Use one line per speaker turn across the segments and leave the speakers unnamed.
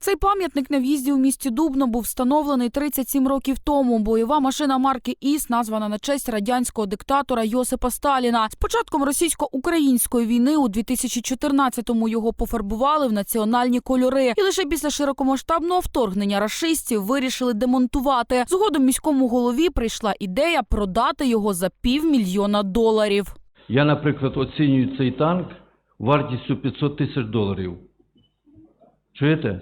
Цей пам'ятник на в'їзді у місті Дубно був встановлений 37 років тому. Бойова машина марки ІС названа на честь радянського диктатора Йосипа Сталіна. З початком російсько-української війни у 2014-му його пофарбували в національні кольори. І лише після широкомасштабного вторгнення рашистів вирішили демонтувати. Згодом міському голові прийшла ідея продати його за півмільйона доларів.
Я, наприклад, оцінюю цей танк вартістю 500 тисяч доларів. Чуєте?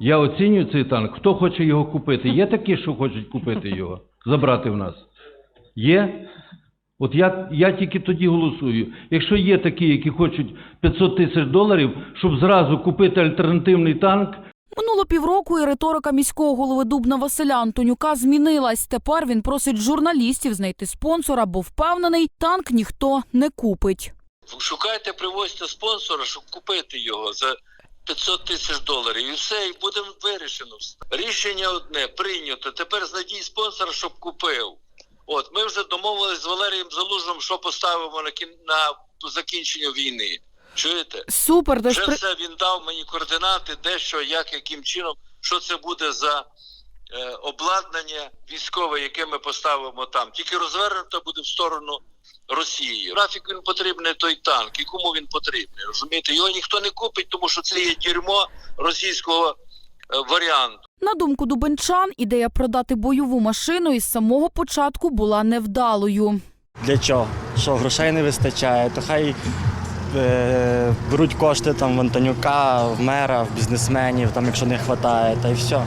Я оцінюю цей танк. Хто хоче його купити? Є такі, що хочуть купити його, забрати в нас? Є? От я, я тільки тоді голосую. Якщо є такі, які хочуть 500 тисяч доларів, щоб зразу купити альтернативний танк,
Минуло півроку, і риторика міського голови Дубна Василя Антонюка змінилась. Тепер він просить журналістів знайти спонсора, бо впевнений, танк ніхто не купить.
Шукайте, привозьте спонсора, щоб купити його за 500 тисяч доларів. І все, і буде вирішено. Рішення одне прийнято. Тепер знайдіть спонсора, щоб купив. От ми вже домовились з Валерієм Залужним, що поставимо на кін... на закінчення війни. Чуєте?
Супер,
Вже
при...
все він дав мені координати, де що, як, яким чином, що це буде за е, обладнання військове, яке ми поставимо там. Тільки розвернуто буде в сторону Росії. Графік він потрібний той танк, і кому він потрібний. Розумієте, його ніхто не купить, тому що це є дерьмо російського е, варіанту.
на думку дубенчан, ідея продати бойову машину із самого початку була невдалою.
Для чого? Що грошей не вистачає, то хай е, беруть кошти там в Антонюка, в мера, в бізнесменів, там, якщо не вистачає, та й все.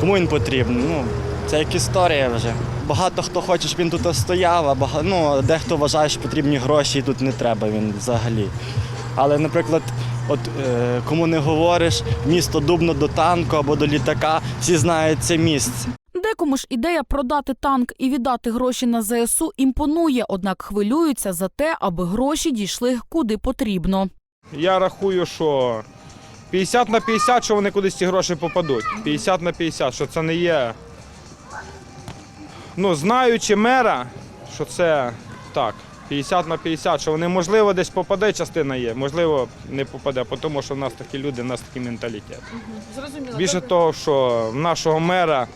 Кому він потрібен? Ну, це як історія вже. Багато хто хоче, щоб він тут стояв, а бага... ну, дехто вважає, що потрібні гроші і тут не треба він взагалі. Але, наприклад, от е, кому не говориш, місто Дубно до танку або до літака, всі знають це місце.
Декому ж ідея продати танк і віддати гроші на ЗСУ імпонує, однак хвилюються за те, аби гроші дійшли куди потрібно.
Я рахую, що 50 на 50, що вони кудись ці гроші попадуть. 50 на 50, що це не є. Ну, знаючи мера, що це так, 50 на 50, що вони, можливо, десь попаде, частина є, можливо, не попаде, тому що в нас такі люди, в нас такий менталітет. Більше того, що в нашого мера,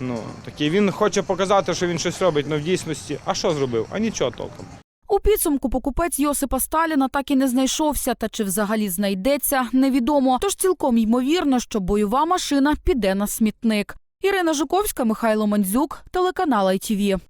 ну, такий, він хоче показати, що він щось робить, але в дійсності, а що зробив? А нічого толком.
У підсумку покупець Йосипа Сталіна так і не знайшовся, та чи взагалі знайдеться, невідомо. Тож цілком ймовірно, що бойова машина піде на смітник. Ірина Жуковська, Михайло Мандзюк, телеканал ITV.